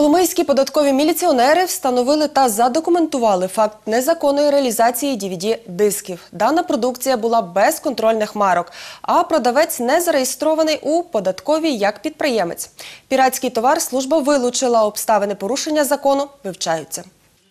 Коломийські податкові міліціонери встановили та задокументували факт незаконної реалізації DVD-дисків. Дана продукція була без контрольних марок, а продавець не зареєстрований у податковій як підприємець. Піратський товар служба вилучила, обставини порушення закону вивчаються.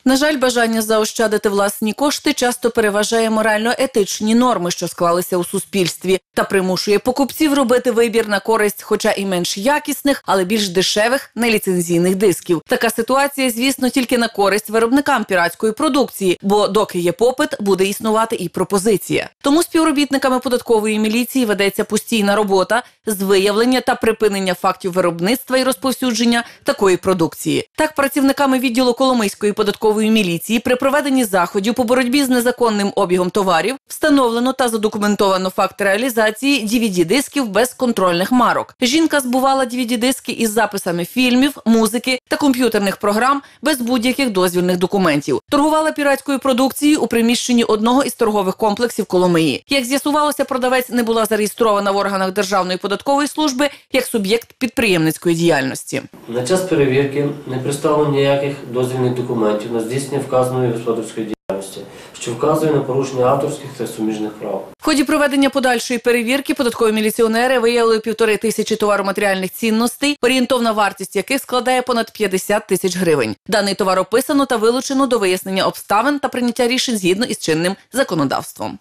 На жаль, бажання заощадити власні кошти часто переважає морально-етичні норми, що склалися у суспільстві, та примушує покупців робити вибір на користь, хоча і менш якісних, але більш дешевих неліцензійних дисків. Така ситуація, звісно, тільки на користь виробникам піратської продукції, бо доки є попит, буде існувати і пропозиція. Тому співробітниками податкової міліції ведеться постійна робота з виявлення та припинення фактів виробництва і розповсюдження такої продукції. Так, працівниками відділу Коломийської податкової міліції при проведенні заходів по боротьбі з незаконним обігом товарів встановлено та задокументовано факт реалізації DVD-дисків без контрольних марок. Жінка збувала DVD-диски із записами фільмів, музики та комп'ютерних програм без будь-яких дозвільних документів. Торгувала піратською продукцією у приміщенні одного із торгових комплексів Коломиї. Як з'ясувалося, продавець не була зареєстрована в органах Державної податкової служби як суб'єкт підприємницької діяльності. На час перевірки не представлено ніяких дозвільних документів на здійснення вказаної господарської діяльності, що вказує на порушення авторських та суміжних прав. В ході проведення подальшої перевірки податкові міліціонери виявили півтори тисячі товароматеріальних цінностей, орієнтовна вартість яких складає понад 50 тисяч гривень. Даний товар описано та вилучено до вияснення обставин та прийняття рішень згідно із чинним законодавством.